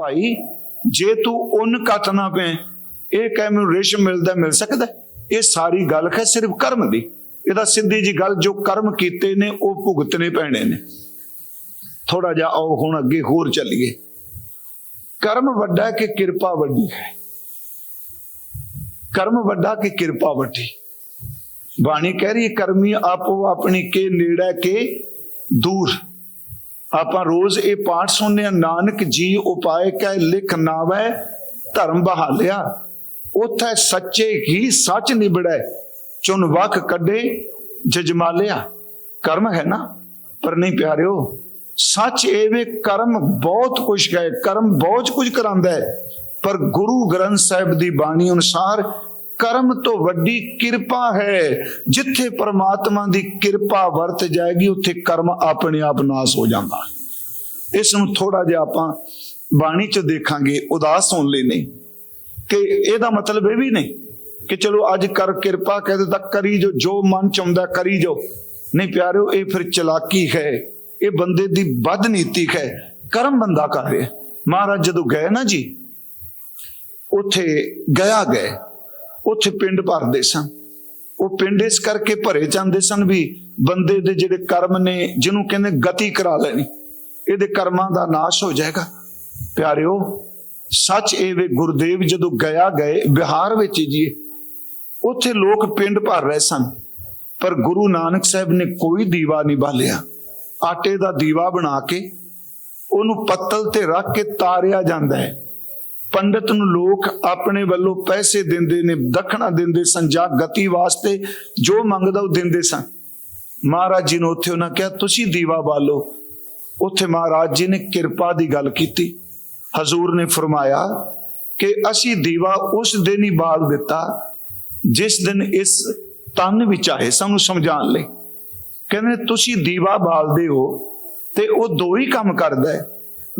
ਭਾਈ ਜੇ ਤੂੰ ਉਨ ਕੱਤ ਨਾ ਪਏ ਇਹ ਕਹਿ ਮੈਨੂੰ ਰੇਸ਼ਮ ਮਿਲਦਾ ਮਿਲ ਸਕਦਾ? ਇਹ ਸਾਰੀ ਗੱਲ ਹੈ ਸਿਰਫ ਕਰਮ ਦੀ। ਇਹਦਾ ਸਿੱਧੀ ਜੀ ਗੱਲ ਜੋ ਕਰਮ ਕੀਤੇ ਨੇ ਉਹ ਭੁਗਤਨੇ ਪੈਣੇ ਨੇ। ਥੋੜਾ ਜਿਹਾ ਆਓ ਹੁਣ ਅੱਗੇ ਹੋਰ ਚੱਲੀਏ। ਕਰਮ ਵੱਡਾ ਕਿ ਕਿਰਪਾ ਵੱਡੀ ਹੈ? ਕਰਮ ਵੱਡਾ ਕਿ ਕਿਰਪਾ ਵੱਡੀ? ਬਾਣੀ ਕਹਿ ਰਹੀ ਹੈ, ਕਰਮੀ ਆਪੋ ਆਪਣੀ ਕੇ ਨੇੜੇ ਕੇ ਦੂਰ। ਆਪਾਂ ਰੋਜ਼ ਇਹ ਪਾਠ ਸੁਣਨੇ ਆ ਨਾਨਕ ਜੀ ਉਪਾਏ ਕੈ ਲਿਖ ਨਾਵੈ, ਧਰਮ ਬਹਾਲਿਆ। ਉਥੇ ਸੱਚੇ ਹੀ ਸੱਚ ਨਿਬੜੈ ਚੁਨ ਵਕ ਕੱਢੇ, ਜਜਮਾਲਿਆ। ਕਰਮ ਹੈ ਨਾ? ਪਰ ਨਹੀਂ ਪਿਆਰਿਓ, ਸੱਚ ਐਵੇਂ ਕਰਮ ਬਹੁਤ ਕੁਝ ਹੈ, ਕਰਮ ਬਹੁਤ ਕੁਝ ਕਰਾਂਦਾ ਹੈ। ਪਰ ਗੁਰੂ ਗ੍ਰੰਥ ਸਾਹਿਬ ਦੀ ਬਾਣੀ ਅਨੁਸਾਰ ਕਰਮ ਤੋਂ ਵੱਡੀ ਕਿਰਪਾ ਹੈ। ਜਿੱਥੇ ਪ੍ਰਮਾਤਮਾ ਦੀ ਕਿਰਪਾ ਵਰਤ ਜਾਏਗੀ, ਉੱਥੇ ਕਰਮ ਆਪਣੇ ਆਪ ਨਾਸ ਹੋ ਜਾਂਦਾ। ਇਸ ਨੂੰ ਥੋੜਾ ਜਿਹਾ ਆਪਾਂ ਬਾਣੀ ਚ ਦੇਖਾਂਗੇ, ਉਦਾਸ ਹੋਣ ਲਈ ਨਹੀਂ। ਕਿ ਇਹਦਾ ਮਤਲਬ ਇਹ ਵੀ ਨਹੀਂ ਕਿ ਚਲੋ ਅੱਜ ਕਰ ਕਿਰਪਾ, ਕਹਿ ਦਿੱਤਾ, ਕਰੀ ਜੋ ਜੋ ਮਨ ਚ ਆਉਂਦਾ, ਕਰੀ ਜੋ। ਨਹੀਂ ਪਿਆਰਿਓ, ਇਹ ਫਿਰ ਚਲਾਕੀ ਹੈ। ਇਹ ਬੰਦੇ ਦੀ ਬਦ ਨੀਤੀ ਹੈ। ਕਰਮ ਬੰਦਾ ਕਰ ਰਿਹਾ। ਮਹਾਰਾਜ ਜਦੋਂ ਗਏ ਨਾ ਜੀ, ਉੱਥੇ ਗਿਆ ਗਏ ਉੱਥੇ ਪਿੰਡ ਭਰਦੇ ਸਨ। ਉਹ ਪਿੰਡ ਇਸ ਕਰਕੇ ਭਰੇ ਜਾਂਦੇ ਸਨ ਵੀ ਬੰਦੇ ਦੇ ਜਿਹੜੇ ਕਰਮ ਨੇ, ਜਿਹਨੂੰ ਕਹਿੰਦੇ ਗਤੀ ਕਰਾ ਲੈਣੀ, ਇਹਦੇ ਕਰਮਾਂ ਦਾ ਨਾਸ਼ ਹੋ ਜਾਏਗਾ। ਪਿਆਰਿਓ, ਸੱਚ ਇਹ ਵੇ ਗੁਰਦੇਵ ਜਦੋਂ ਗਿਆ ਗਏ ਬਿਹਾਰ ਵਿੱਚ ਜੀ, ਉੱਥੇ ਲੋਕ ਪਿੰਡ ਭਰ ਰਹੇ ਸਨ, ਪਰ ਗੁਰੂ ਨਾਨਕ ਸਾਹਿਬ ਨੇ ਕੋਈ ਦੀਵਾ ਨਹੀਂ ਬਾਲਿਆ। ਆਟੇ ਦਾ ਦੀਵਾ ਬਣਾ ਕੇ ਉਹਨੂੰ ਪੱਤਲ ਤੇ ਰੱਖ ਕੇ ਤਾਰਿਆ ਜਾਂਦਾ ਹੈ। ਪੰਡਤ ਨੂੰ ਲੋਕ ਆਪਣੇ ਵੱਲੋਂ ਪੈਸੇ ਦਿੰਦੇ ਨੇ, ਦਖਣਾ ਦਿੰਦੇ ਸਨ ਜਾਂ ਗਤੀ ਵਾਸਤੇ ਜੋ ਮੰਗਦਾ ਉਹ ਦਿੰਦੇ ਸਨ। ਮਹਾਰਾਜ ਜੀ ਨੂੰ ਉੱਥੇ ਉਹਨਾਂ ਕਿਹਾ, ਤੁਸੀਂ ਦੀਵਾ ਬਾਲੋ। ਉੱਥੇ ਮਹਾਰਾਜ ਜੀ ਨੇ ਕਿਰਪਾ ਦੀ ਗੱਲ ਕੀਤੀ। ਹਜ਼ੂਰ ਨੇ ਫਰਮਾਇਆ ਕਿ ਅਸੀਂ ਦੀਵਾ ਉਸ ਦਿਨ ਹੀ ਬਾਲ ਦਿੱਤਾ, ਜਿਸ ਦਿਨ ਇਸ ਤਨ ਵਿੱਚ ਆਏ ਸਾਨੂੰ ਸਮਝਾਉਣ ਲਈ। ਕਹਿੰਦੇ, ਤੁਸੀਂ ਦੀਵਾ ਬਾਲਦੇ ਹੋ ਤੇ ਉਹ ਦੋ ਹੀ ਕੰਮ ਕਰਦਾ ਹੈ।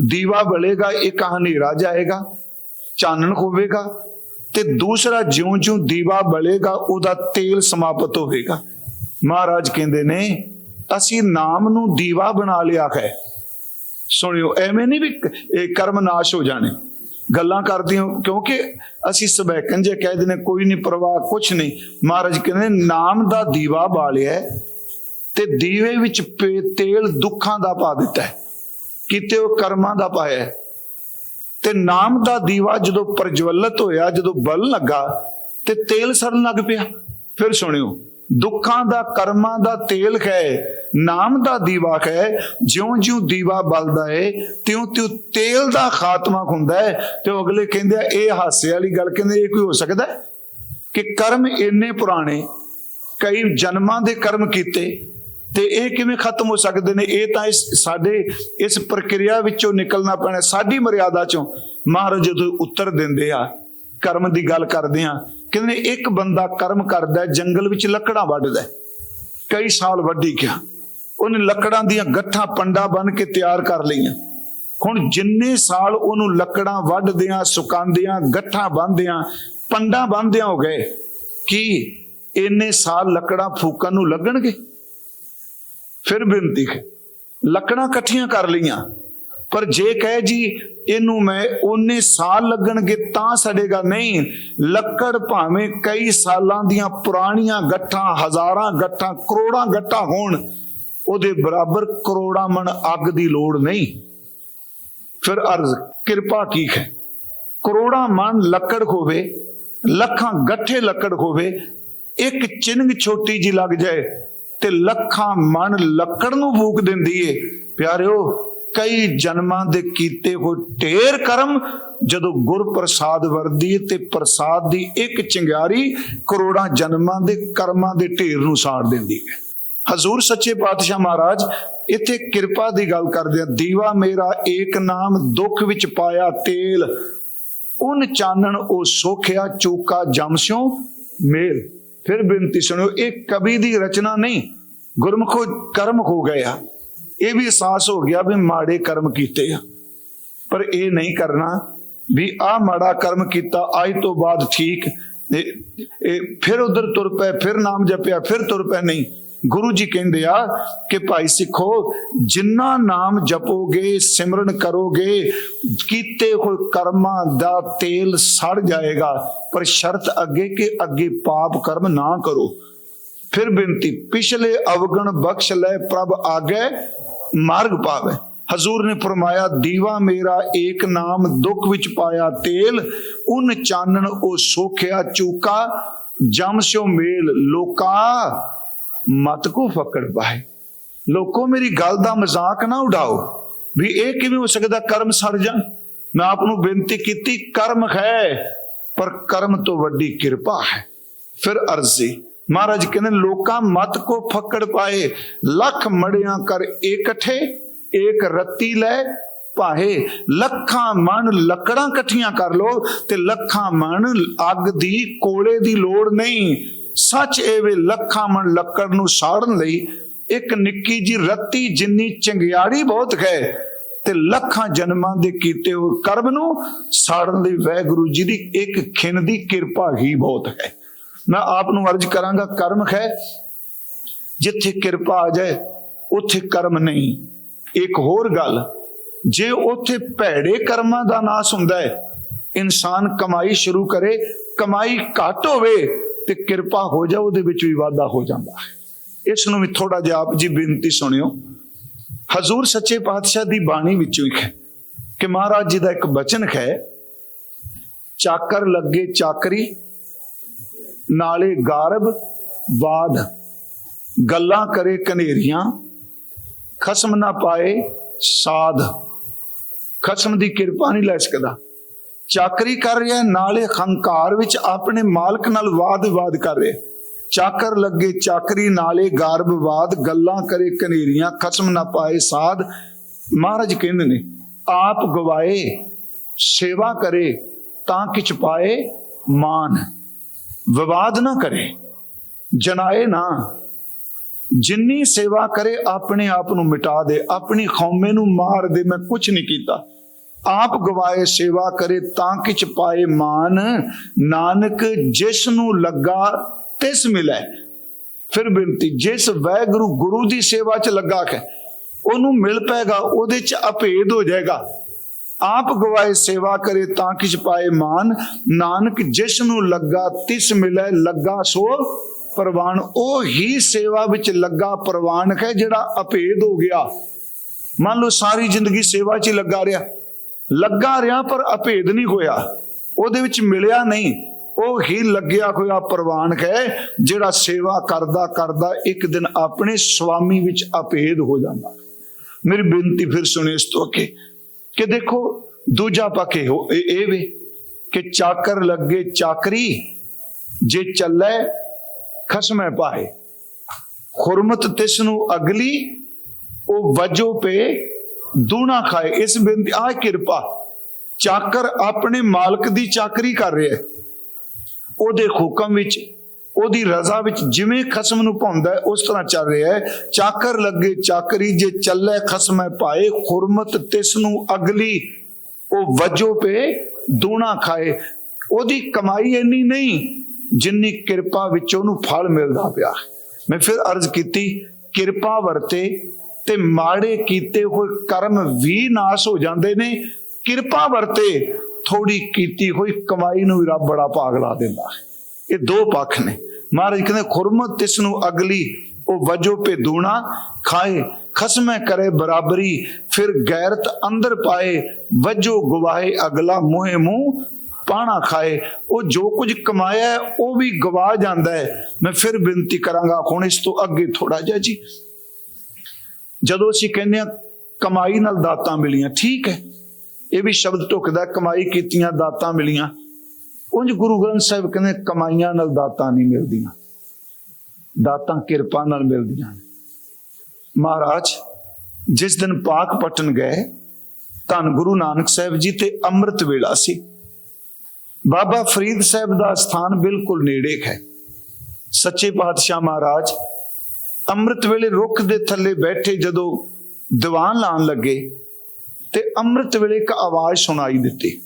ਦੀਵਾ ਬਲੇਗਾ, ਇੱਕ ਹਨੇਰਾ ਜਾਏਗਾ। ਚਾਨਣ ਹੋਵੇਗਾ ਤੇ ਦੂਸਰਾ ਜਿਉਂ-ਜਿਉਂ ਦੀਵਾ ਬਲੇਗਾ, ਉਹਦਾ ਤੇਲ ਸਮਾਪਤ ਹੋਵੇਗਾ। ਮਹਾਰਾਜ ਕਹਿੰਦੇ ਨੇ, ਅਸੀਂ ਨਾਮ ਨੂੰ ਦੀਵਾ ਬਣਾ ਲਿਆ ਹੈ। ਸੁਣਿਓ, ਐਵੇਂ ਨਹੀਂ ਵੀ ਇਹ ਕਰਮ ਨਾਸ਼ ਹੋ ਜਾਣੇ। ਗੱਲਾਂ ਕਰਦੇ ਹੋ, ਕਿਉਂਕਿ ਅਸੀਂ ਸਬੈਕਨ ਜੇ ਕਹਿ ਦਿੰਦੇ ਕੋਈ ਨਹੀਂ ਪਰਵਾਹ ਕੁਛ ਨਹੀਂ ਮਹਾਰਾਜ ਕਹਿੰਦੇ ਨਾਮ ਦਾ ਦੀਵਾ ਬਾਲਿਆ ਤੇ ਦੀਵੇ ਵਿੱਚ ਪੇ- ਤੇਲ ਦੁੱਖਾਂ ਦਾ ਪਾ ਦਿੱਤਾ ਹੈ। ਕਿਤੇ ਉਹ ਕਰਮਾਂ ਦਾ ਪਾਇਆ ਤੇ ਨਾਮ ਦਾ ਦੀਵਾ ਜਦੋਂ ਪ੍ਰਜਵਲਿਤ ਹੋਇਆ, ਜਦੋਂ ਬਲ ਲੱਗਾ ਤੇ ਤੇਲ ਸੜਨ ਲੱਗ ਪਿਆ। ਫਿਰ ਸੁਣਿਓ, ਦੁੱਖਾਂ ਦਾ, ਕਰਮਾਂ ਦਾ ਤੇਲ ਹੈ ਨਾਮ ਦਾ ਦੀਵਾ ਹੈ ਜਿਉਂ-ਜਿਉਂ ਦੀਵਾ ਬਲਦਾ ਹੈ ਤਿਉਂ-ਤਿਉਂ ਤੇਲ ਦਾ ਖਾਤਮਾ ਹੁੰਦਾ ਹੈ ਤੇ ਉਹ ਅਗਲੇ ਕਹਿੰਦੇ ਆ, ਇਹ ਹਾਸੇ ਵਾਲੀ ਗੱਲ ਕਹਿੰਦੇ, ਇਹ ਕੋਈ ਹੋ ਸਕਦਾ ਕਿ ਕਰਮ ਇੰਨੇ ਪੁਰਾਣੇ, ਕਈ ਜਨਮਾਂ ਦੇ ਕਰਮ ਕੀਤੇ ਤੇ ਇਹ ਕਿਵੇਂ ਖਤਮ ਹੋ ਸਕਦੇ ਨੇ? ਇਹ ਤਾਂ ਇਸ ਸਾਡੇ ਇਸ ਪ੍ਰਕਿਰਿਆ ਵਿੱਚੋਂ ਨਿਕਲਣਾ ਪੈਣਾ, ਸਾਡੀ ਮਰਿਆਦਾ ਚੋਂ। ਮਹਾਰਾਜ ਜਦੋਂ ਉੱਤਰ ਦਿੰਦੇ ਆ, ਕਰਮ ਦੀ ਗੱਲ ਕਰਦੇ ਆ, ਕਹਿੰਦੇ ਇੱਕ ਬੰਦਾ ਕਰਮ ਕਰਦਾ, ਜੰਗਲ ਵਿੱਚ ਲੱਕੜਾਂ ਵੱਢਦਾ। ਕਈ ਸਾਲ ਵੱਢੀ ਗਿਆ। ਉਹਨੇ ਲੱਕੜਾਂ ਦੀਆਂ ਗੱਠਾਂ ਪੰਡਾ ਬਨ ਕੇ ਤਿਆਰ ਕਰ ਲਈਆਂ। ਹੁਣ ਜਿੰਨੇ ਸਾਲ ਉਹਨੂੰ ਲੱਕੜਾਂ ਵੱਢਦਿਆਂ, ਸੁਕਾਉਂਦਿਆਂ, ਗੱਠਾਂ ਬੰਨਦਿਆਂ, ਪੰਡਾ ਬੰਨਦਿਆਂ ਹੋ ਗਏ, ਕੀ ਇੰਨੇ ਸਾਲ ਲੱਕੜਾਂ ਫੂਕਣ ਨੂੰ ਲੱਗਣਗੇ? ਫਿਰ ਬੇਨਤੀ ਲੱਕੜਾਂ ਇਕੱਠੀਆਂ ਕਰ ਲਈਆਂ। ਪਰ ਜੇ ਕਹੇ ਜੀ, ਇਹਨੂੰ ਮੈਂ ਉਹਨੇ ਸਾਲ ਲੱਗਣਗੇ ਤਾਂ ਸੜੇਗਾ ਨਹੀਂ। ਲੱਕੜ ਭਾਵੇਂ ਕਈ ਸਾਲਾਂ ਦੀਆਂ ਪੁਰਾਣੀਆਂ ਗੱਠਾਂ, ਹਜ਼ਾਰਾਂ ਗੱਠਾਂ, ਕਰੋੜਾਂ ਗੱਠਾਂ ਹੋਣ, ਉਹਦੇ ਬਰਾਬਰ ਕਰੋੜਾਂ ਮਣ ਅੱਗ ਦੀ ਲੋੜ ਨਹੀਂ। ਫਿਰ ਅਰਜ਼, ਕਿਰਪਾ ਕੀ ਹੈ? ਕਰੋੜਾਂ ਮਣ ਲੱਕੜ ਹੋਵੇ, ਲੱਖਾਂ ਗੱਠੇ ਲੱਕੜ ਹੋਵੇ, ਇੱਕ ਚਿੰਗ ਛੋਟੀ ਜੀ ਲੱਗ ਜਾਏ। ਤੇ ਲੱਖਾਂ ਮਣ ਲੱਕੜ ਨੂੰ ਫੂਕ ਦਿੰਦੀ ਏ। ਪਿਆਰਿਓ, ਕਈ ਜਨਮਾਂ ਦੇ ਕੀਤੇ ਹੋਏ ਢੇਰ ਕਰਮ ਜਦੋਂ ਗੁਰ ਪ੍ਰਸਾਦ ਵਰਦੀ ਤੇ ਪ੍ਰਸਾਦ ਦੀ ਇੱਕ ਚਿੰਗਾਰੀ ਕਰੋੜਾਂ ਜਨਮਾਂ ਦੇ ਕਰਮਾਂ ਦੇ ਢੇਰ ਨੂੰ ਸਾੜ ਦਿੰਦੀ ਹੈ ਹਜ਼ੂਰ ਸੱਚੇ ਪਾਤਸ਼ਾਹ ਮਹਾਰਾਜ, ਇੱਥੇ ਕਿਰਪਾ ਦੀ ਗੱਲ ਕਰਦੇ ਆ। ਦੀਵਾ ਮੇਰਾ ਏਕ ਨਾਮ ਦੁੱਖ ਵਿੱਚ ਪਾਇਆ ਤੇਲ। ਉਨ ਚਾਨਣ ਉਹ ਸੋਖਿਆ ਚੂਕਾ ਜਮ ਸਿਓ ਮੇਲ। ਫਿਰ ਬੇਨਤੀ ਸੁਣਿਓ, ਇਹ ਕਵੀ ਦੀ ਰਚਨਾ ਨਹੀਂ, ਗੁਰਮੁਖੋ ਕਰਮ ਹੋ ਗਏ ਆ। ਇਹ ਵੀ ਅਹਿਸਾਸ ਹੋ ਗਿਆ ਵੀ ਮਾੜੇ ਕਰਮ ਕੀਤੇ ਆ। ਪਰ ਇਹ ਨਹੀਂ ਕਰਨਾ ਵੀ ਆ ਮਾੜਾ ਕਰਮ ਕੀਤਾ, ਅੱਜ ਤੋਂ ਬਾਅਦ ਠੀਕ। ਇਹ ਇਹ ਫਿਰ ਉਧਰ ਤੁਰ ਪਏ, ਫਿਰ ਨਾਮ ਜਪਿਆ, ਫਿਰ ਤੁਰ ਪਏ, ਨਹੀਂ। ਗੁਰੂ ਜੀ ਕਹਿੰਦੇ ਆ ਕਿ ਭਾਈ ਸਿੱਖੋ, ਜਿੰਨਾ ਨਾਮ ਜਪੋਗੇ, ਸਿਮਰਨ ਕਰੋਗੇ, ਕੀਤੇ ਹੋਏ ਕਰਮਾਂ ਦਾ ਤੇਲ ਸੜ ਜਾਏਗਾ, ਪਰ ਸ਼ਰਤ ਅੱਗੇ ਕਿ ਅੱਗੇ ਪਾਪ ਕਰਮ ਨਾ ਕਰੋ। ਫਿਰ ਬੇਨਤੀ, ਪਿਛਲੇ ਅਵਗਣ ਬਖਸ਼ ਲੈ ਪ੍ਰਭ ਆਗੇ, ਮਾਰਗ ਪਾਵੇ। ਹਜ਼ੂਰ ਨੇ ਫਰਮਾਇਆ, ਦੀਵਾ ਮੇਰਾ ਏਕ ਨਾਮ ਦੁੱਖ ਵਿੱਚ ਪਾਇਆ ਤੇਲ, ਉਨ ਚਾਨਣ ਉਹ ਸੋਖਿਆ ਚੂਕਾ, ਜਮ ਸਿਓ ਮੇਲ ਲੋਕਾ। ਮਤ ਕੋ ਫਕੜ ਪਾਏ। ਲੋਕੋ, ਮੇਰੀ ਗੱਲ ਦਾ ਮਜ਼ਾਕ ਨਾ ਉਡਾਓ ਵੀ ਇਹ ਕਿਵੇਂ ਹੋ ਸਕਦਾ ਕਰਮ ਸੜ ਜਾਣ। ਮੈਂ ਆਪ ਨੂੰ ਬੇਨਤੀ ਕੀਤੀ, ਕਰਮ ਹੈ, ਪਰ ਕਰਮ ਤੋਂ ਵੱਡੀ ਕਿਰਪਾ ਹੈ। ਫਿਰ ਅਰਜ਼ੀ। ਮਹਾਰਾਜ ਕਹਿੰਦੇ, ਲੋਕਾਂ ਮਤ ਕੋ ਫੱਕੜ ਪਾਏ, ਲੱਖ ਮੜਿਆਂ ਕਰ ਇਕੱਠੇ, ਏਕ ਰੱਤੀ ਲੈ ਭਾਏ ਲੱਖਾਂ ਮਣ ਲੱਕੜਾਂ ਇਕੱਠੀਆਂ ਕਰ ਲੋ ਤੇ ਲੱਖਾਂ ਮਣ ਅੱਗ ਦੀ, ਕੋਲੇ ਦੀ ਲੋੜ ਨਹੀਂ। ਸੱਚ ਇਹ ਵੇ ਲੱਖਾਂ ਮਣ ਲੱਕੜ ਨੂੰ ਸਾੜਨ ਲਈ ਇੱਕ ਨਿੱਕੀ ਜੀ ਰੱਤੀ ਜਿੰਨੀ ਚੰਗਿਆੜੀ ਬਹੁਤ ਹੈ ਤੇ ਲੱਖਾਂ ਜਨਮਾਂ ਦੇ ਕੀਤੇ ਹੋਏ ਕਰਮ ਨੂੰ ਸਾੜਨ ਲਈ ਵੈਗੁਰੂ ਜੀ ਦੀ ਇੱਕ ਖਿੰਨ ਦੀ ਕਿਰਪਾ ਹੀ ਬਹੁਤ ਹੈ। ਮੈਂ ਆਪ ਨੂੰ ਅਰਜ ਕਰਾਂਗਾ, ਕਰਮ ਹੈ, ਜਿੱਥੇ ਕਿਰਪਾ ਆ ਜਾਏ, ਉੱਥੇ ਕਰਮ ਨਹੀਂ। ਇੱਕ ਹੋਰ ਗੱਲ, ਜੇ ਉੱਥੇ ਭੈੜੇ ਕਰਮਾਂ ਦਾ ਨਾਸ ਹੁੰਦਾ ਹੈ, ਇਨਸਾਨ ਕਮਾਈ ਸ਼ੁਰੂ ਕਰੇ, ਕਮਾਈ ਘੱਟ ਹੋਵੇ ਤੇ ਕਿਰਪਾ ਹੋ ਜਾ ਉਹਦੇ ਵਿੱਚ ਵੀ ਵਾਧਾ ਹੋ ਜਾਂਦਾ ਹੈ। ਇਸ ਨੂੰ ਵੀ ਥੋੜਾ ਜਿਹਾ ਆਪ ਜੀ ਬੇਨਤੀ ਸੁਣਿਓ। ਹਜ਼ੂਰ ਸੱਚੇ ਪਾਤਸ਼ਾਹ ਦੀ ਬਾਣੀ ਵਿੱਚੋਂ ਇੱਕ ਹੈ ਕਿ ਮਹਾਰਾਜ ਜੀ ਦਾ ਇੱਕ ਬਚਨ ਹੈ, ਚਾਕਰ ਲੱਗੇ ਚਾਕਰੀ, ਨਾਲੇ ਗਾਰਬ ਬਾਦ ਗੱਲਾਂ ਕਰੇ ਕਨੇਰੀਆਂ, ਖਸਮ ਨਾ ਪਾਏ ਸਾਧ। ਖਸਮ ਦੀ ਕਿਰਪਾ ਨਹੀਂ ਲੈ ਸਕਦਾ। ਚਾਕਰੀ ਕਰ ਰਿਹਾ ਨਾਲੇ ਹੰਕਾਰ ਵਿੱਚ ਆਪਣੇ ਮਾਲਕ ਨਾਲ ਵਾਦ ਵਿਵਾਦ ਕਰ ਰਿਹਾ ਚਾਕਰ ਲੱਗੇ ਚਾਕਰੀ, ਨਾਲੇ ਗਾਰਬਵਾਦ ਗੱਲਾਂ ਕਰੇ ਕਨੇਰੀਆਂ, ਖਸਮ ਨਾ ਪਾਏ ਸਾਧ। ਮਹਾਰਾਜ ਕਹਿੰਦੇ ਨੇ, ਆਪ ਗਵਾਏ, ਸੇਵਾ ਕਰੇ, ਤਾਂ ਕਿਛ ਪਾਏ ਮਾਨ। ਵਿਵਾਦ ਨਾ ਕਰੇ, ਜਨਾਏ ਨਾ। ਜਿੰਨੀ ਸੇਵਾ ਕਰੇ, ਆਪਣੇ ਆਪ ਨੂੰ ਮਿਟਾ ਦੇ, ਆਪਣੀ ਖੌਮੇ ਨੂੰ ਮਾਰ ਦੇ, ਮੈਂ ਕੁਝ ਨਹੀਂ ਕੀਤਾ। ਆਪ ਗਵਾਏ ਸੇਵਾ ਕਰੇ ਤਾਂ ਕਿਛ ਪਾਏ ਮਾਨ। ਨਾਨਕ ਜਿਸ ਨੂੰ ਲੱਗਾ, ਤਿਸ ਮਿਲੈ। ਫਿਰ ਬੇਨਤੀ, ਜਿਸ ਵੈਗੁਰੂ ਗੁਰੂ ਦੀ ਸੇਵਾ 'ਚ ਲੱਗਾ ਹੈ ਉਹਨੂੰ ਮਿਲ ਪੈਗਾ, ਉਹਦੇ 'ਚ ਅਭੇਦ ਹੋ ਜਾਏਗਾ। ਆਪ ਗਵਾਏ ਸੇਵਾ ਕਰੇ ਤਾਂ ਕਿਛ ਪਾਏ ਮਾਨ। ਨਾਨਕ ਜਿਸ ਨੂੰ ਲੱਗਾ, ਤਿਸ ਮਿਲੈ, ਲੱਗਾ ਸੋ ਪ੍ਰਵਾਨ। ਉਹ ਹੀ ਸੇਵਾ ਵਿੱਚ ਲੱਗਾ ਪ੍ਰਵਾਨ ਹੈ ਜਿਹੜਾ ਅਭੇਦ ਹੋ ਗਿਆ। ਮੰਨ ਲਓ ਸਾਰੀ ਜ਼ਿੰਦਗੀ ਸੇਵਾ 'ਚ ਹੀ ਲੱਗਾ ਰਿਹਾ। ਲੱਗਾ ਰਿਹਾ ਪਰ ਅਭੇਦ ਨਹੀਂ ਹੋਇਆ। ਉਹਦੇ ਵਿੱਚ ਮਿਲਿਆ ਨਹੀਂ। ਉਹ ਹੀ ਲੱਗਿਆ ਹੋਇਆ ਪ੍ਰਵਾਨ ਹੈ, ਜਿਹੜਾ ਸੇਵਾ ਕਰਦਾ ਕਰਦਾ ਇੱਕ ਦਿਨ ਆਪਣੇ ਸਵਾਮੀ ਵਿੱਚ ਅਭੇਦ ਹੋ ਜਾਂਦਾ। ਮੇਰੀ ਬੇਨਤੀ ਫਿਰ ਸੁਣੇ ਇਸ ਤੋਂ ਅੱਗੇ, ਕਿ ਦੇਖੋ, ਦੂਜਾ ਪੱਖ ਇਹ ਹੋ- ਇਹ ਵੀ ਕਿ ਚਾਕਰ ਲੱਗੇ ਚਾਕਰੀ, ਜੇ ਚੱਲੇ ਖਸਮੈ ਪਾਏ। ਖੁਰਮਤ ਤਿਸ ਨੂੰ ਅਗਲੀ, ਉਹ ਵਜੋ ਪੇ ਦੂਣਾ ਖਾਏ, ਇਸ ਬੇਨਤੀ ਆ ਕਿਰਪਾ, ਚਾਕਰ ਆਪਣੇ ਮਾਲਕ ਦੀ ਚਾਕਰੀ ਕਰ ਰਿਹਾ ਹੈ। ਉਹਦੇ ਹੁਕਮ ਵਿੱਚ, ਉਹਦੀ ਰਜ਼ਾ ਵਿੱਚ ਜਿਵੇਂ ਖਸਮ ਨੂੰ ਪਾਉਂਦਾ ਉਸ ਤਰ੍ਹਾਂ ਚੱਲ ਰਿਹਾ ਹੈ। ਚਾਕਰ ਲੱਗੇ ਚਾਕਰੀ, ਜੇ ਚੱਲੇ ਖਸਮੈ ਪਾਏ ਖੁਰਮਤ ਤਿਸ ਨੂੰ ਅਗਲੀ, ਉਹ ਵਜੋ ਪੇ, ਦੂਣਾ ਖਾਏ। ਉਹਦੀ ਕਮਾਈ ਇੰਨੀ ਨਹੀਂ, ਜਿੰਨੀ ਕਿਰਪਾ ਵਿੱਚ ਉਹਨੂੰ ਫਲ ਮਿਲਦਾ ਪਿਆ। ਮੈਂ ਫਿਰ ਅਰਜ਼ ਕੀਤੀ, ਕਿਰਪਾ ਵਰਤੇ ਤੇ ਮਾੜੇ ਕੀਤੇ ਹੋਏ ਕਰਮ ਵੀ ਨਾਸ ਹੋ ਜਾਂਦੇ ਨੇ। ਕਿਰਪਾ ਵਰਤੇ ਥੋੜੀ ਕੀਤੀ ਹੋਈ ਕਮਾਈ ਨੂੰ ਰੱਬ ਬੜਾ ਭਾਗ ਲਾ ਦਿੰਦਾ ਇਹ ਦੋ ਪੱਖ ਨੇ। ਮਹਾਰਾਜ ਕਹਿੰਦੇ, ਖੁਰਮਤ ਤਿਸ ਨੂੰ ਅਗਲੀ, ਉਹ ਵਜੋ ਪੇ ਖਾਏ, ਖਸਮੇ ਕਰੇ ਬਰਾਬਰੀ, ਫਿਰ ਗੈਰਤ ਅੰਦਰ ਪਾਏ, ਵਜੋ ਗਵਾਏ ਅਗਲਾ ਮੂੰਹੇ ਮੂੰਹ, ਪਾਣਾ ਖਾਏ। ਉਹ ਜੋ ਕੁਝ ਕਮਾਇਆ ਉਹ ਵੀ ਗਵਾ ਜਾਂਦਾ ਹੈ। ਮੈਂ ਫਿਰ ਬੇਨਤੀ ਕਰਾਂਗਾ, ਹੁਣ ਇਸ ਤੋਂ ਅੱਗੇ ਥੋੜਾ ਜਿਹਾ ਜੀ। ਜਦੋਂ ਅਸੀਂ ਕਹਿੰਦੇ ਆ ਕਮਾਈ ਨਾਲ ਦਾਤਾਂ ਮਿਲੀਆਂ, ਠੀਕ ਹੈ। ਇਹ ਵੀ ਸ਼ਬਦ ਢੁਕਦਾ ਕਮਾਈ ਕੀਤੀਆਂ, ਦਾਤਾਂ ਮਿਲੀਆਂ। ਉਂਝ ਗੁਰੂ ਗ੍ਰੰਥ ਸਾਹਿਬ ਕਹਿੰਦੇ, ਕਮਾਈਆਂ ਨਾਲ ਦਾਤਾਂ ਨਹੀਂ ਮਿਲਦੀਆਂ। ਦਾਤਾਂ ਕਿਰਪਾ ਨਾਲ ਮਿਲਦੀਆਂ ਨੇ। ਮਹਾਰਾਜ, ਜਿਸ ਦਿਨ ਪਾਕ ਪਟਨ ਗਏ, ਧੰਨ ਗੁਰੂ ਨਾਨਕ ਸਾਹਿਬ ਜੀ ਤੇ ਅੰਮ੍ਰਿਤ ਵੇਲਾ ਸੀ। ਬਾਬਾ ਫਰੀਦ ਸਾਹਿਬ ਦਾ ਸਥਾਨ ਬਿਲਕੁਲ ਨੇੜੇ ਹੈ। ਸੱਚੇ ਪਾਤਸ਼ਾਹ ਮਹਾਰਾਜ ਅੰਮ੍ਰਿਤ ਵੇਲੇ ਰੁੱਖ ਦੇ ਥੱਲੇ ਬੈਠੇ ਜਦੋਂ ਦੀਵਾਨ ਲਾਣ ਲੱਗੇ ਤੇ ਅੰਮ੍ਰਿਤ ਵੇਲੇ ਇੱਕ ਆਵਾਜ਼ ਸੁਣਾਈ ਦਿੱਤੀ।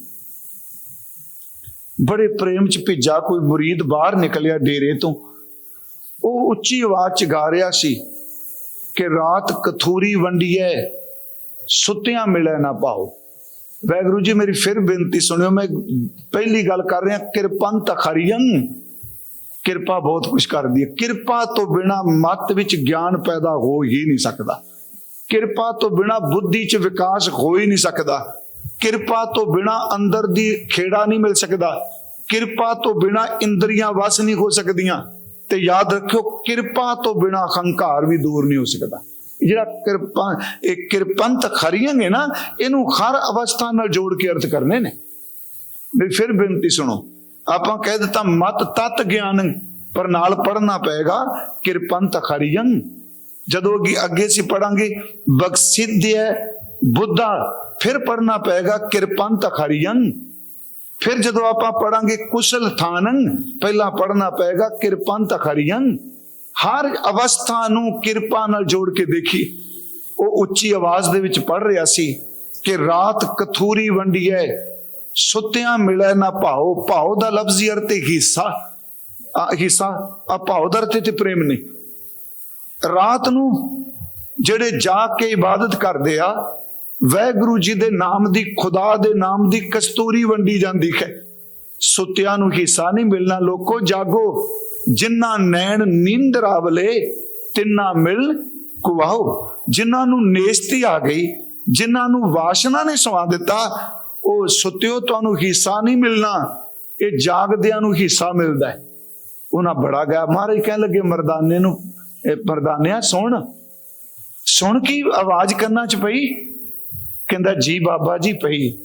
ਬੜੇ ਪ੍ਰੇਮ ਚ ਭਿੱਜਾ ਕੋਈ ਮੁਰੀਦ ਬਾਹਰ ਨਿਕਲਿਆ ਡੇਰੇ ਤੋਂ। ਉਹ ਉੱਚੀ ਆਵਾਜ਼ ਚ ਗਾ ਰਿਹਾ ਸੀ ਕਿ ਰਾਤ ਕਥੂਰੀ ਵੰਡੀਐ ਸੁੱਤਿਆਂ ਮਿਲੈ ਨਾ ਪਾਓ। ਵੈਗੁਰੂ ਜੀ ਮੇਰੀ ਫਿਰ ਬੇਨਤੀ ਸੁਣਿਓ, ਮੈਂ ਪਹਿਲੀ ਗੱਲ ਕਰ ਰਿਹਾ ਕਿਰਪੰਤ ਖਰੀਅੰ ਕਿਰਪਾ ਬਹੁਤ ਕੁਝ ਕਰਦੀ ਹੈ। ਕਿਰਪਾ ਤੋਂ ਬਿਨਾ ਮਤ ਵਿੱਚ ਗਿਆਨ ਪੈਦਾ ਹੋ ਹੀ ਨਹੀਂ ਸਕਦਾ। ਕਿਰਪਾ ਤੋਂ ਬਿਨਾ ਬੁੱਧੀ 'ਚ ਵਿਕਾਸ ਹੋ ਹੀ ਨਹੀਂ ਸਕਦਾ। ਕਿਰਪਾ ਤੋਂ ਬਿਨਾ ਅੰਦਰ ਦੀ ਖੇੜਾ ਨਹੀਂ ਮਿਲ ਸਕਦਾ। ਕਿਰਪਾ ਤੋਂ ਬਿਨਾ ਇੰਦਰੀਆਂ ਵਸ ਨਹੀਂ ਹੋ ਸਕਦੀਆਂ। ਤੇ ਯਾਦ ਰੱਖਿਓ, ਕਿਰਪਾ ਤੋਂ ਬਿਨਾ ਹੰਕਾਰ ਵੀ ਦੂਰ ਨਹੀਂ ਹੋ ਸਕਦਾ। ਜਿਹੜਾ ਕਿਰਪਾ, ਇਹ ਕਿਰਪੰਤ ਖਰੀਆਂਗੇ ਨਾ, ਇਹਨੂੰ ਹਰ ਅਵਸਥਾ ਨਾਲ ਜੋੜ ਕੇ ਅਰਥ ਕਰਨੇ ਨੇ। ਵੀ ਫਿਰ ਬੇਨਤੀ ਸੁਣੋ ਆਪਾਂ ਕਹਿ ਦਿੱਤਾ, ਮਤ ਤਤ ਗਿਆਨ, ਪਰ ਨਾਲ ਪੜਨਾ ਪਏਗਾ ਕਿਰਪੰਤ ਖਰੀਯੰ ਜਦੋਂ ਅੱਗੇ ਅੱਗੇ ਸੀ ਪੜਾਂਗੇ ਬਖਸਿਧਿਆ ਬੁੱਧਾ, ਫਿਰ ਪੜਨਾ ਪਏਗਾ ਕਿਰਪੰਤ ਖਰੀਯੰ ਫਿਰ ਜਦੋਂ ਆਪਾਂ ਪੜਾਂਗੇ ਕੁਸ਼ਲ ਥਾਨੰ, ਪਹਿਲਾਂ ਪੜਨਾ ਪਏਗਾ ਕਿਰਪੰਤ ਖਰੀਯੰ ਹਰ ਅਵਸਥਾ ਨੂੰ ਕਿਰਪਾ ਨਾਲ ਜੋੜ ਕੇ ਦੇਖੀ। ਉਹ ਉੱਚੀ ਆਵਾਜ਼ ਦੇ ਵਿੱਚ ਪੜ ਰਿਹਾ ਸੀ ਕਿ ਰਾਤ ਕਥੂਰੀ ਵੰਡੀ ਹੈ। ਸੁੱਤਿਆਂ ਮਿਲੈ ਨਾ ਭਾਉ ਭਾਉ ਦਾ ਲਫ਼ਜ਼ੀ ਅਰਥ ਹੈ ਹਿੱਸਾ। ਆ ਹਿੱਸਾ, ਆ ਭਾਉ ਦਾ ਅਰਥ ਤੇ ਪ੍ਰੇਮ ਨੇ। ਰਾਤ ਨੂੰ ਜਿਹੜੇ ਜਾ ਕੇ ਇਬਾਦਤ ਕਰਦੇ ਆ, ਵੈਗੁਰੂ ਜੀ ਦੇ ਨਾਮ ਦੀ, ਖੁਦਾ ਦੇ ਨਾਮ ਦੀ ਕਸਤੂਰੀ ਵੰਡੀ ਜਾਂਦੀ ਹੈ। ਸੁੱਤਿਆਂ ਨੂੰ ਹਿੱਸਾ ਨਹੀਂ ਮਿਲਣਾ, ਲੋਕੋ ਜਾਗੋ। ਜਿਨ੍ਹਾਂ ਨੈਣ ਨੀਂਦ ਰਾਵਲੇ, ਤਿੰਨਾ ਮਿਲ ਕੁਵਾਓ। ਜਿਨ੍ਹਾਂ ਨੂੰ ਨੇਸਤੀ ਆ ਗਈ ਜਿਨ੍ਹਾਂ ਨੂੰ ਵਾਸ਼ਨਾ ਨੇ ਸਵਾ ਦਿੱਤਾ ਉਹ ਸੁੱਤਿਓ, ਤੁਹਾਨੂੰ ਹਿੱਸਾ ਨਹੀਂ ਮਿਲਣਾ। ਇਹ ਜਾਗਦਿਆਂ ਨੂੰ ਹਿੱਸਾ ਮਿਲਦਾ ਹੈ। ਉਹਨਾਂ ਬੜਾ ਗਿਆ। ਮਹਾਰਾਜ ਕਹਿਣ ਲੱਗੇ, ਮਰਦਾਨੇ ਨੂੰ, ਇਹ ਮਰਦਾਨਿਆ, ਸੁਣ। ਸੁਣ ਕੀ ਆਵਾਜ਼ ਕੰਨਾਂ 'ਚ ਪਈ? ਕਹਿੰਦਾ, ਜੀ ਬਾਬਾ ਜੀ ਪਈ।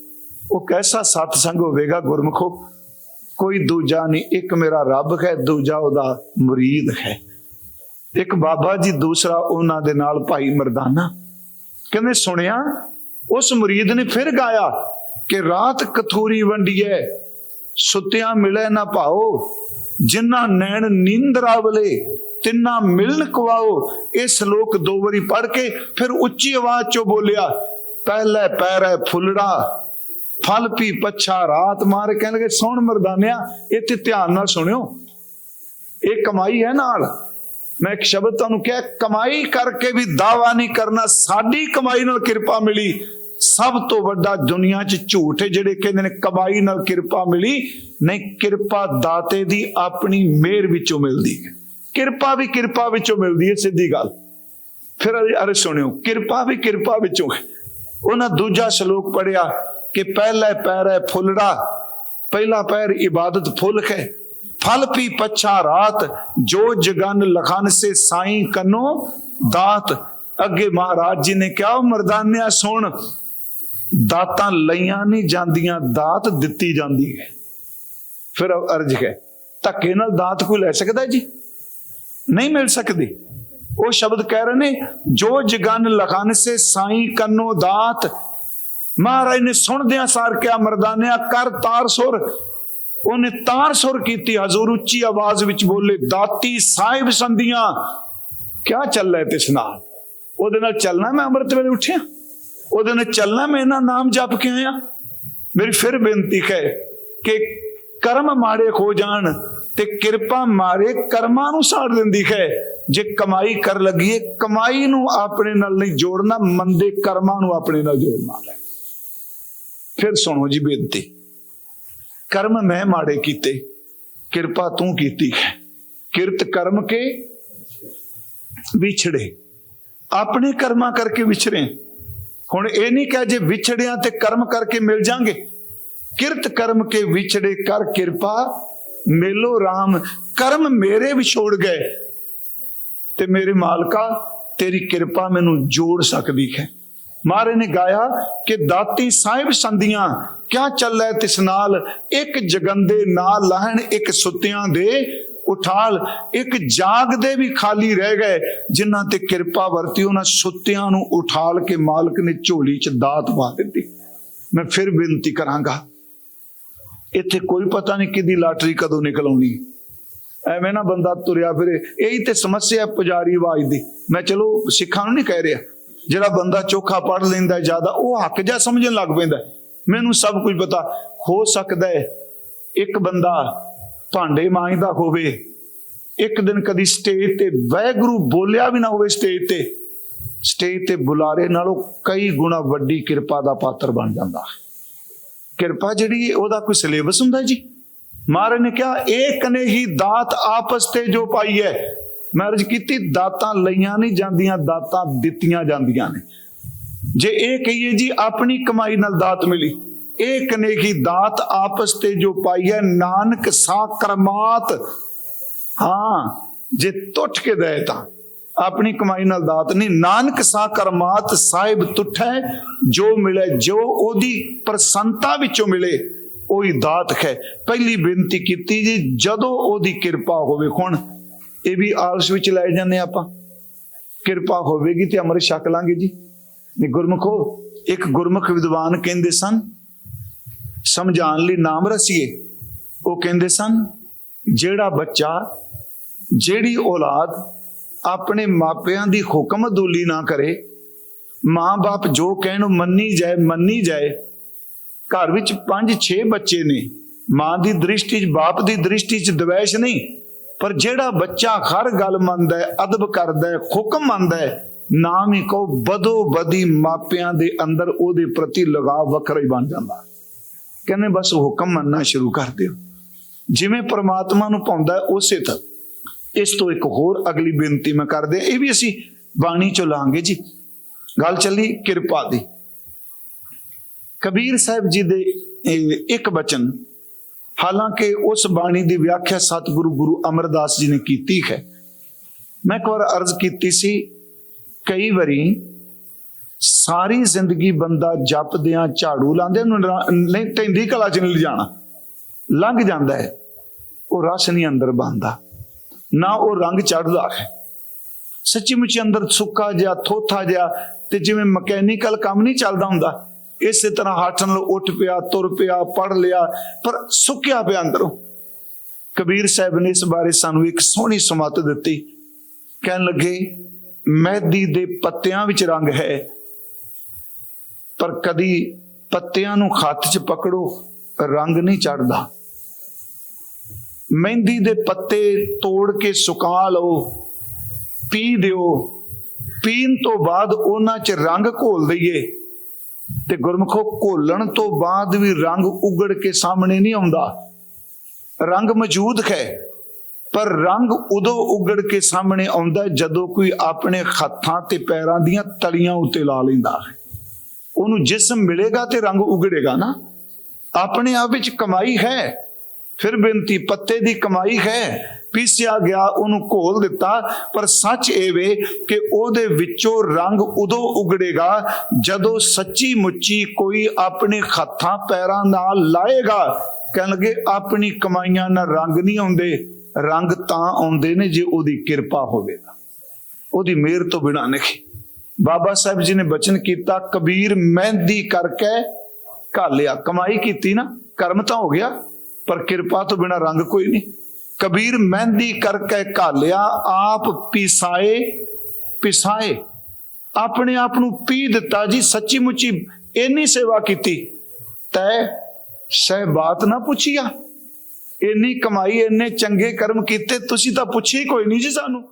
ਉਹ ਕੈਸਾ ਸਤਸੰਗ ਹੋਵੇਗਾ ਗੁਰਮਖੋ? ਕੋਈ ਦੂਜਾ ਨਹੀਂ। ਇੱਕ ਮੇਰਾ ਰੱਬ ਹੈ, ਦੂਜਾ ਉਹਦਾ ਮੁਰੀਦ ਹੈ। ਇੱਕ ਬਾਬਾ ਜੀ, ਦੂਸਰਾ ਉਹਨਾਂ ਦੇ ਨਾਲ ਭਾਈ ਮਰਦਾਨਾ। ਕਹਿੰਦੇ, ਸੁਣਿਆ? ਉਸ ਮੁਰੀਦ ਨੇ ਫਿਰ ਗਾਇਆ। ਕਿ ਰਾਤ ਕਥੂਰੀ ਵੰਡੀਏ ਸੁੱਤਿਆਂ ਮਿਲੇ ਨਾ ਭਾਓ ਜਿਨ੍ਹਾਂ ਨੈਣ ਨੀਂਦਰਾ ਤਿੰਨਾ ਮਿਲਨ ਕਵਾਓ। ਇਹ ਸ਼ਲੋਕ ਦੋ ਵਾਰੀ ਪੜ੍ਹ ਕੇ ਫਿਰ ਉੱਚੀ ਆਵਾਜ਼ ਚੋਂ ਬੋਲਿਆ, ਪਹਿਲੇ ਪੈਰੇ ਫੁੱਲੜਾ, ਫਲ ਪੀ ਪੱਛਾ ਰਾਤ ਮਾਰ। ਕਹਿਣ ਕਹਿਣਗੇ ਸੋਹਣ ਮਰਦਾਨਿਆ, ਇਹ ਤੇ ਧਿਆਨ ਨਾਲ ਸੁਣਿਓ। ਇਹ ਕਮਾਈ ਹੈ ਨਾਲ। ਮੈਂ ਇੱਕ ਸ਼ਬਦ ਤੁਹਾਨੂੰ ਕਿਹਾ, ਕਮਾਈ ਕਰਕੇ ਵੀ ਦਾਵਾ ਨਹੀਂ ਕਰਨਾ, ਸਾਡੀ ਕਮਾਈ ਨਾਲ ਕਿਰਪਾ ਮਿਲੀ। ਸਭ ਤੋਂ ਵੱਡਾ ਦੁਨੀਆ 'ਚ ਝੂਠ ਹੈ, ਜਿਹੜੇ ਕਹਿੰਦੇ ਨੇ ਕਮਾਈ ਨਾਲ ਕਿਰਪਾ ਮਿਲੀ, ਨਹੀਂ, ਕਿਰਪਾ ਦਾਤੇ ਦੀ ਆਪਣੀ ਮਿਹਰ ਵਿੱਚੋਂ ਮਿਲਦੀ ਹੈ। ਕਿਰਪਾ ਵੀ ਕਿਰਪਾ ਵਿੱਚੋਂ ਮਿਲਦੀ ਹੈ, ਸਿੱਧੀ ਗੱਲ। ਫਿਰ ਅਰੇ ਸੁਣਿਓ, ਕਿਰਪਾ ਵੀ ਕਿਰਪਾ ਵਿੱਚੋਂ ਉਹਨਾਂ ਦੂਜਾ ਸ਼ਲੋਕ ਪੜਿਆ ਕਿ ਪਹਿਲਾ ਪੈਰ ਹੈ ਫੁੱਲੜਾ, ਪਹਿਲਾ ਪੈਰ ਇਬਾਦਤ ਫੁੱਲ ਹੈ। ਫਲ ਪੀ ਪੱਛਾ ਰਾਤ, ਜੋ ਜਗਨ ਲਖਨ ਸੇ ਸਾਈਂ ਕੰਨੋ ਦਾਤ। ਅੱਗੇ ਮਹਾਰਾਜ ਜੀ ਨੇ ਕਿਹਾ, "ਉਹ ਮਰਦਾਨਿਆ, ਸੁਣ ਦਾਤਾਂ ਲਈਆਂ ਨਹੀਂ ਜਾਂਦੀਆਂ, ਦਾਤ ਦਿੱਤੀ ਜਾਂਦੀ ਹੈ। ਫਿਰ ਅਰਜ ਹੈ, ਧੱਕੇ ਨਾਲ ਦਾਤ ਕੋਈ ਲੈ ਸਕਦਾ ਜੀ? ਨਹੀਂ ਮਿਲ ਸਕਦੀ। ਉਹ ਸ਼ਬਦ ਕਹਿ ਰਹੇ ਨੇ, ਜੋ ਜਗਨ ਲਖਨ ਸੇ ਸਾਈਂ ਕੰਨੋ ਦਾਤ। ਮਹਾਰਾਜ ਨੇ ਸੁਣਦਿਆਂ ਸਾਰ ਕਿਆ ਮਰਦਾਨਿਆ, ਕਰ ਤਾਰ ਸੁਰ। ਉਹਨੇ ਤਾਰ ਸੁਰ ਕੀਤੀ, ਹਜ਼ੂਰ ਉੱਚੀ ਆਵਾਜ਼ ਵਿੱਚ ਬੋਲੇ, ਦਾਤੀ ਸਾਹਿਬ ਸੰਧੀਆਂ, ਕਿਆ ਚੱਲੇ ਤਿਸ ਨਾਲ? ਉਹਦੇ ਨਾਲ ਚੱਲਣਾ ਮੈਂ ਅੰਮ੍ਰਿਤ ਵੇਲੇ ਉੱਠਿਆ? ਉਹਦੇ ਨਾਲ ਚੱਲਣਾ ਮੈਂ ਇਹਨਾਂ ਨਾਮ ਜਪ ਕੇ ਆਇਆ ਮੇਰੀ ਫਿਰ ਬੇਨਤੀ ਹੈ ਕਿ ਕਰਮ ਮਾੜੇ ਹੋ ਜਾਣ ਤੇ ਕਿਰਪਾ ਮਾਰੇ ਕਰਮਾਂ ਨੂੰ ਸਾੜ ਦਿੰਦੀ ਹੈ। ਜੇ ਕਮਾਈ ਕਰ ਲਗੀਏ, ਕਮਾਈ ਨੂੰ ਆਪਣੇ ਨਾਲ ਨਹੀਂ ਜੋੜਨਾ, ਮੰਦੇ ਕਰਮਾਂ ਨੂੰ ਆਪਣੇ ਨਾਲ ਜੋੜਨਾ ਹੈ। ਫਿਰ ਸੁਣੋ ਜੀ ਬੇਨਤੀ, ਕਰਮ ਮੈਂ ਮਾੜੇ ਕੀਤੇ, ਕਿਰਪਾ ਤੂੰ ਕੀਤੀ ਹੈ। ਕਿਰਤ ਕਰਮ ਕੇ ਵਿਛੜੇ, ਆਪਣੇ ਕਰਮਾਂ ਕਰਕੇ ਵਿਛੜੇ। ਹੁਣ ਇਹ ਨਹੀਂ ਕਹ ਜੇ ਵਿਛੜਿਆਂ ਤੇ ਕਰਮ ਕਰਕੇ ਮਿਲ ਜਾਾਂਗੇ। ਕਿਰਤ ਕਰਮ ਕੇ ਵਿਛੜੇ ਕਰ ਕਿਰਪਾ, ਮੇਲੋ RAM ਕਰਮ ਮੇਰੇ ਵਿਛੋੜ ਗਏ। ਤੇ ਮੇਰੇ ਮਾਲਕਾ, ਤੇਰੀ ਕਿਰਪਾ ਮੈਨੂੰ ਜੋੜ ਸਕਦੀ ਹੈ। ਮਹਾਰਾਜ ਨੇ ਗਾਇਆ ਕਿ ਦਾਤੀ ਸਾਹਿਬ ਸੰਦੀਆਂ ਕਿਆ ਚੱਲੇ ਤਿਸ ਨਾਲ? ਇੱਕ ਜਗੰਦੇ ਨਾਲ ਲਹਿਣ, ਇੱਕ ਸੁੱਤਿਆਂ ਦੇ ਉਠਾਲ, ਇੱਕ ਜਾਗਦੇ ਵੀ ਖਾਲੀ ਰਹਿ ਗਏ, ਜਿਨ੍ਹਾਂ ਤੇ ਕਿਰਪਾ ਵਰਤੀ, ਉਹਨਾਂ ਸੁੱਤਿਆਂ ਨੂੰ ਉਠਾਲ ਕੇ ਮਾਲਕ ਨੇ ਝੋਲੀ 'ਚ ਦਾਤ ਪਾ ਦਿੱਤੀ। ਮੈਂ ਫਿਰ ਬੇਨਤੀ ਕਰਾਂਗਾ, ਇੱਥੇ ਕੋਈ ਪਤਾ ਨਹੀਂ ਕਿਦੀ ਲਾਟਰੀ ਕਦੋਂ ਨਿਕਲ ਆਉਣੀ। ਐਵੇਂ ਨਾ ਬੰਦਾ ਤੁਰਿਆ ਫਿਰੇ। ਇਹੀ ਤੇ ਸਮੱਸਿਆ ਪੁਜਾਰੀ ਆਵਾਜ਼ ਦੀ। ਮੈਂ ਚਲੋ ਸਿੱਖਾਂ ਨੂੰ ਨਹੀਂ ਕਹਿ ਰਿਹਾ। ਜਿਹੜਾ ਬੰਦਾ ਚੋਖਾ ਪੜ ਲੈਂਦਾ ਜ਼ਿਆਦਾ, ਉਹ ਹੱਕ ਜਾ ਸਮਝਣ ਲੱਗ ਪੈਂਦਾ ਮੈਨੂੰ ਸਭ ਕੁਝ ਪਤਾ। ਹੋ ਸਕਦਾ ਹੈ ਇੱਕ ਬੰਦਾ ਭਾਂਡੇ ਮਾਂਜਦਾ ਹੋਵੇ, ਇੱਕ ਦਿਨ ਕਦੀ ਸਟੇਜ ਤੇ ਵੈਗਰੂ ਬੋਲਿਆ ਵੀ ਨਾ ਹੋਵੇ ਸਟੇਜ ਤੇ ਸਟੇਜ ਤੇ ਬੁਲਾਰੇ ਨਾਲੋਂ ਕਈ ਗੁਣਾ ਵੱਡੀ ਕਿਰਪਾ ਦਾ ਪਾਤਰ ਬਣ ਜਾਂਦਾ। ਕਿਰਪਾ ਜਿਹੜੀ ਉਹਦਾ ਕੋਈ ਸਿਲੇਬਸ ਹੁੰਦਾ ਜੀ? ਮਹਾਰਾਜ ਨੇ ਕਿਹਾ ਇਹ ਕਨੇ ਹੀ ਦਾਤ ਆਪਸ ਤੇ ਜੋ ਪਾਈ ਹੈ। ਮਹਾਰਾਜ ਕੀਤੀ, ਦਾਤਾਂ ਲਈਆਂ ਨਹੀਂ ਜਾਂਦੀਆਂ, ਦਾਤਾਂ ਦਿੱਤੀਆਂ ਜਾਂਦੀਆਂ ਨੇ। ਜੇ ਇਹ ਕਹੀਏ ਜੀ, ਆਪਣੀ ਕਮਾਈ ਨਾਲ ਦਾਤ ਮਿਲੀ ਇਹ ਕਨੇਕੀ ਦਾਤ ਆਪਸ ਤੇ ਜੋ ਪਾਈ ਹੈ, ਨਾਨਕ ਸਾ ਕਰਮਾਤ ਹਾਂ, ਜੇ ਟੁੱਟ ਕੇ ਦੇ ਤਾਂ, ਆਪਣੀ ਕਮਾਈ ਨਾਲ ਦਾਤ ਨਹੀਂ, ਨਾਨਕ ਸਾ ਕਰਮਾਤ ਸਾਹਿਬ ਤੁਠੈ, ਜੋ ਮਿਲੇ, ਜੋ ਉਹਦੀ ਪ੍ਰਸੰਤਾ ਵਿੱਚੋਂ ਮਿਲੇ, ਉਹੀ ਦਾਤ ਹੈ ਪਹਿਲੀ ਬੇਨਤੀ ਕੀਤੀ ਜੀ, ਜਦੋਂ ਉਹਦੀ ਕਿਰਪਾ ਹੋਵੇ, ਹੁਣ ਇਹ ਵੀ ਆਲਸ ਵਿੱਚ ਲੈ ਜਾਂਦੇ ਆਪਾਂ। ਕਿਰਪਾ ਹੋਵੇਗੀ ਤੇ ਅੰਮ੍ਰਿਤ ਛਕ ਲਾਂਗੇ ਜੀ। ਨੇ ਗੁਰਮੁਖੋ, ਇੱਕ ਗੁਰਮੁਖ ਵਿਦਵਾਨ ਕਹਿੰਦੇ ਸਨ ਸਮਝਾਉਣ ਲਈ ਨਾਮ ਰਸੀਏ। ਉਹ ਕਹਿੰਦੇ ਸਨ, ਜਿਹੜਾ ਬੱਚਾ, ਜਿਹੜੀ ਔਲਾਦ ਆਪਣੇ ਮਾਪਿਆਂ ਦੀ ਹੁਕਮ ਅਦੂਲੀ ਨਾ ਕਰੇ, ਮਾਂ-ਬਾਪ ਜੋ ਕਹਿਣ ਮੰਨੀ ਜਾਏ ਮੰਨੀ ਜਾਏ। ਘਰ ਵਿੱਚ 5-6 ਬੱਚੇ ਨੇ। ਮਾਂ ਦੀ ਦ੍ਰਿਸ਼ਟੀ 'ਚ, ਬਾਪ ਦੀ ਦ੍ਰਿਸ਼ਟੀ 'ਚ ਦਵੈਸ਼ ਨਹੀਂ। ਪਰ ਜਿਹੜਾ ਬੱਚਾ ਹਰ ਗੱਲ ਮੰਨਦਾ ਹੈ, ਅਦਬ ਕਰਦਾ ਹੈ, ਹੁਕਮ ਮੰਨਦਾ ਹੈ, ਨਾਮ ਹੀ ਕੋ ਬਦੋ ਬਦੀ ਮਾਪਿਆਂ ਦੇ ਅੰਦਰ ਉਹਦੇ ਪ੍ਰਤੀ ਲਗਾਵ ਵੱਖਰਾ ਹੀ ਬਣ ਜਾਂਦਾ। ਕਹਿੰਦੇ ਬਸ ਹੁਕਮ ਮੰਨਣਾ ਸ਼ੁਰੂ ਕਰ ਦਿਓ। ਜਿਵੇਂ ਪ੍ਰਮਾਤਮਾ ਨੂੰ ਪਾਉਂਦਾ ਉਸੇ ਤਰ੍ਹਾਂ। ਇਸ ਤੋਂ ਇੱਕ ਹੋਰ ਅਗਲੀ ਬੇਨਤੀ ਮੈਂ ਕਰਦੇ, ਇਹ ਵੀ ਅਸੀਂ ਬਾਣੀ ਚੋਂ ਲਾਂਗੇ ਜੀ। ਗੱਲ ਚੱਲੀ ਕਿਰਪਾ ਦੀ। ਕਬੀਰ ਸਾਹਿਬ ਜੀ ਦੇ ਇੱਕ ਬਚਨ, ਹਾਲਾਂਕਿ ਉਸ ਬਾਣੀ ਦੀ ਵਿਆਖਿਆ ਸਤਿਗੁਰੂ ਗੁਰੂ ਅਮਰਦਾਸ ਜੀ ਨੇ ਕੀਤੀ ਹੈ। ਮੈਂ ਇੱਕ ਵਾਰ ਅਰਜ਼ ਕੀਤੀ ਸੀ, ਕਈ ਵਾਰੀ ਸਾਰੀ ਜ਼ਿੰਦਗੀ ਬੰਦਾ ਜਪਦਿਆਂ ਝਾੜੂ ਲਾਉਂਦੇ ਨੂੰ, ਨਹੀਂ ਤੈਂਦੀ ਕਲਾ ਚ ਨਹੀਂ ਲਿਜਾਣਾ। ਲੰਘ ਜਾਂਦਾ ਹੈ। ਉਹ ਰਸ ਨਹੀਂ ਅੰਦਰ ਬੰਦਾ ਨਾ ਉਹ ਰੰਗ ਚੜਦਾ ਹੈ। ਸੱਚੀ ਮੁੱਚੀ ਅੰਦਰ ਸੁੱਕਾ ਜਿਹਾ, ਥੋਥਾ ਜਿਹਾ ਤੇ ਜਿਵੇਂ ਮਕੈਨੀਕਲ ਕੰਮ ਨਹੀਂ ਚੱਲਦਾ ਹੁੰਦਾ। ਇਸੇ ਤਰ੍ਹਾਂ ਹੱਥ ਨਾਲ ਉੱਠ ਪਿਆ, ਤੁਰ ਪਿਆ ਪੜ ਲਿਆ, ਪਰ ਸੁੱਕਿਆ ਪਿਆ ਅੰਦਰੋਂ। ਕਬੀਰ ਸਾਹਿਬ ਨੇ ਇਸ ਬਾਰੇ ਸਾਨੂੰ ਇੱਕ ਸੋਹਣੀ ਸਮਤ ਦਿੱਤੀ। ਕਹਿਣ ਲੱਗੇ, ਮਹਿਦੀ ਦੇ ਪੱਤਿਆਂ ਵਿੱਚ ਰੰਗ ਹੈ ਪਰ ਕਦੀ ਪੱਤਿਆਂ ਨੂੰ ਹੱਥ 'ਚ ਪਕੜੋ, ਰੰਗ ਨਹੀਂ ਚੜਦਾ ਮਹਿੰਦੀ ਦੇ ਪੱਤੇ ਤੋੜ ਕੇ ਸੁਕਾ ਲਓ, ਪੀ ਦਿਓ। ਪੀਣ ਤੋਂ ਬਾਅਦ ਉਹਨਾਂ 'ਚ ਰੰਗ ਘੋਲ ਦਈਏ ਤੇ ਗੁਰਮਖੋ ਘੋਲਣ ਤੋਂ ਬਾਅਦ ਵੀ ਰੰਗ ਉਗੜ ਕੇ ਸਾਹਮਣੇ ਨਹੀਂ ਆਉਂਦਾ। ਰੰਗ ਮੌਜੂਦ ਹੈ, ਪਰ ਰੰਗ ਉਦੋਂ ਉਗੜ ਕੇ ਸਾਹਮਣੇ ਆਉਂਦਾ ਜਦੋਂ ਕੋਈ ਆਪਣੇ ਹੱਥਾਂ ਤੇ ਪੈਰਾਂ ਦੀਆਂ ਤਲੀਆਂ ਉੱਤੇ ਲਾ ਲੈਂਦਾ ਹੈ। ਉਹਨੂੰ ਜਿਸਮ ਮਿਲੇਗਾ ਤੇ ਰੰਗ ਉਗੜੇਗਾ ਨਾ। ਆਪਣੇ ਆਪ ਵਿੱਚ ਕਮਾਈ ਹੈ। ਫਿਰ ਬੇਨਤੀ, ਪੱਤੇ ਦੀ ਕਮਾਈ ਹੈ। ਪੀਸਿਆ ਗਿਆ, ਉਹਨੂੰ ਘੋਲ ਦਿੱਤਾ। ਪਰ ਸੱਚ ਇਹ ਵੇ ਕਿ ਉਹਦੇ ਵਿੱਚੋਂ ਰੰਗ ਉਦੋਂ ਉਗੜੇਗਾ ਜਦੋਂ ਸੱਚੀ ਮੁੱਚੀ ਕੋਈ ਆਪਣੇ ਹੱਥਾਂ, ਪੈਰਾਂ ਨਾਲ ਲਾਏਗਾ। ਕਹਿਣਗੇ, ਆਪਣੀ ਕਮਾਈਆਂ ਨਾਲ ਰੰਗ ਨਹੀਂ ਆਉਂਦੇ। ਰੰਗ ਤਾਂ ਆਉਂਦੇ ਨੇ ਜੇ ਉਹਦੀ ਕਿਰਪਾ ਹੋਵੇਗਾ। ਉਹਦੀ ਮਿਹਰ ਤੋਂ ਬਿਨਾਂ ਨਹੀਂ। ਬਾਬਾ ਸਾਹਿਬ ਜੀ ਨੇ ਬਚਨ ਕੀਤਾ, ਕਬੀਰ ਮਹਿੰਦੀ ਕਰਕੇ ਘਾਲਿਆ ਕਮਾਈ ਕੀਤੀ ਨਾ, ਕਰਮ ਤਾਂ ਹੋ ਗਿਆ, ਪਰ ਕਿਰਪਾ ਤੋਂ ਬਿਨਾਂ ਰੰਗ ਕੋਈ ਨਹੀਂ। ਕਬੀਰ ਮਹਿੰਦੀ ਕਰਕੇ ਘਾਲਿਆ ਆਪ ਪਿਸਾਏ ਪਿਸਾਏ। ਆਪਣੇ ਆਪ ਨੂੰ ਪੀ ਦਿੱਤਾ ਜੀ ਸੱਚੀ ਮੁੱਚੀ ਇੰਨੀ ਸੇਵਾ ਕੀਤੀ। ਤੈ ਸਹਿ ਬਾਤ ਨਾ ਪੁੱਛਿਆ। ਇੰਨੀ ਕਮਾਈ, ਇੰਨੇ ਚੰਗੇ ਕਰਮ ਕੀਤੇ, ਤੁਸੀਂ ਤਾਂ ਪੁੱਛੀ ਕੋਈ ਨਹੀਂ ਜੀ ਸਾਨੂੰ।